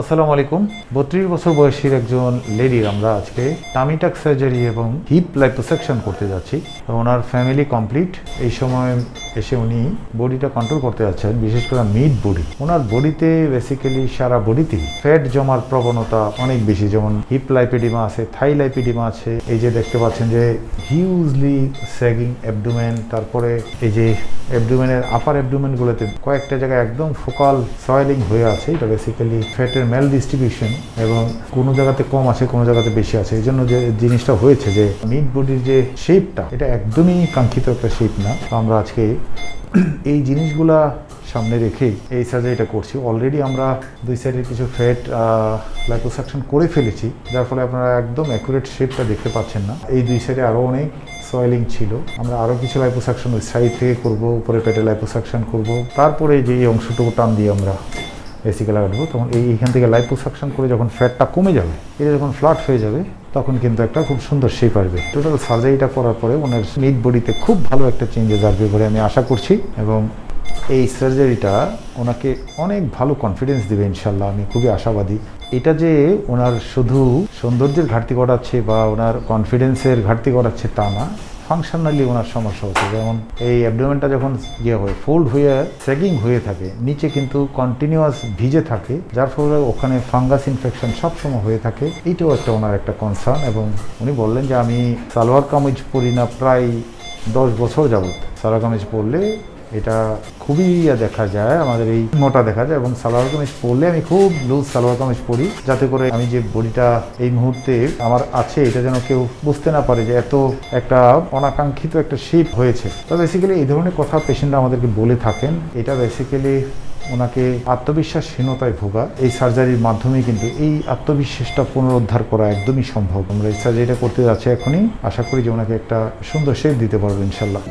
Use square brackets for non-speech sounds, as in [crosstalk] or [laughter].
আসসালামু আলাইকুম। বত্রিশ বছর বয়সীর একজন লেডির আমরা আজকে টামিটাক সার্জারি এবং হিপ লাইপোসেকশন করতে যাচ্ছি। ওনার ফ্যামিলি কমপ্লিট এই সময় এসে উনি বডিটা কন্ট্রোল করতে যাচ্ছেন, বিশেষ করে মিড বডি ওনার বডিতে বেসিক্যালি সারা বডিতেই ফ্যাট জমার প্রবণতা অনেক বেশি, যেমন হিপ লাইপিডিমা আছে থাই লাইপিডিমা আছে। এই যে দেখতে পাচ্ছেন যে হিউজলি স্যাগিং অ্যাবডোমেন তারপরে এই যে অ্যাবডোমেনের আপার অ্যাবডোমেনগুলোতে কয়েকটা জায়গায় একদম ফোকাল সয়েলিং হয়ে আছে, এটা বেসিক্যালি ফ্যাটের মেল ডিস্ট্রিবিউশন এবং কোনো জায়গাতে কম আছে, কোনো জায়গাতে বেশি আছে। এই জন্য যে জিনিসটা হয়েছে যে মিড বডির যে শেপটা এটা একদমই কাঙ্ক্ষিত একটা শেপ না। তো আমরা আজকে [clears throat] এই জিনিসগুলা সামনে রেখে এই সার্জারিটা করছি। অলরেডি আমরা দুই সাইডের কিছু ফ্যাট লাইপোসাকশন করে ফেলেছি, যার ফলে আপনারা একদম অ্যাকুরেট শেপটা দেখতে পাচ্ছেন না। এই দুই সাইডে আরও অনেক সয়েলিং ছিল। আমরা আরও কিছু লাইপোসাকশন ওই সাইড থেকে করব, উপরে পেটে লাইপোসাকশন করব। তারপরে যে এই অংশটুকু টান দিয়ে আমরা। বেসিক্যালি কাটবো তখন এই এইখান থেকে লাইপোসাকশন করে যখন ফ্যাটটা কমে যাবে, এটা যখন ফ্ল্যাট হয়ে যাবে, তখন কিন্তু একটা খুব সুন্দর শেপ আসবে। টোটাল সার্জারিটা করার পরে ওনার মিড বডিতে খুব ভালো একটা চেঞ্জেস আসবে বলে আমি আশা করছি এবং এই সার্জারিটা ওনাকে অনেক ভালো কনফিডেন্স দেবে ইনশাল্লাহ আমি খুবই আশাবাদী। এটা যে ওনার শুধু সৌন্দর্যের ঘাটতি ঘটাচ্ছে বা ওনার কনফিডেন্সের ঘাটতি ঘটাচ্ছে তা না ফাংশনালি ওনার সমস্যা হচ্ছে। যেমন এই অ্যাবডোমেনটা যখন ইয়ে হয় ফোল্ড হয়ে স্যাগিং হয়ে থাকে, নিচে কিন্তু কন্টিনিউয়াস ভিজে থাকে, যার ফলে ওখানে ফাঙ্গাস ইনফেকশন সবসময় হয়ে থাকে। এইটাও একটা ওনার একটা কনসার্ন এবং উনি বললেন যে আমি সালোয়ার কামিজ পরি না, প্রায় দশ বছর যাবত সালোয়ার কামিজ পরলে এটা খুবই দেখা যায়, আমাদের এই মোটা দেখা যায়, এবং সালোয়ার কামিজ পরলে আমি খুব লুজ সালোয়ার কামিজ পরি, যাতে করে আমি যে বডিটা এই মুহূর্তে আমার আছে, এটা যেন কেউ বুঝতে না পারে যে এত একটা অনাকাঙ্ক্ষিত একটা শেপ হয়েছে। তো বেসিক্যালি এই ধরনের কথা পেশেন্টরা আমাদেরকে বলে থাকেন। এটা বেসিক্যালি ওনাকে আত্মবিশ্বাসহীনতায় ভোগা। এই সার্জারির মাধ্যমে কিন্তু এই আত্মবিশ্বাসটা পুনরুদ্ধার করা একদমই সম্ভব। আমরা এই সার্জারিটা করতে যাচ্ছি এখনই। আশা করি যে ওনাকে একটা সুন্দর শেপ দিতে পারব ইনশাল্লাহ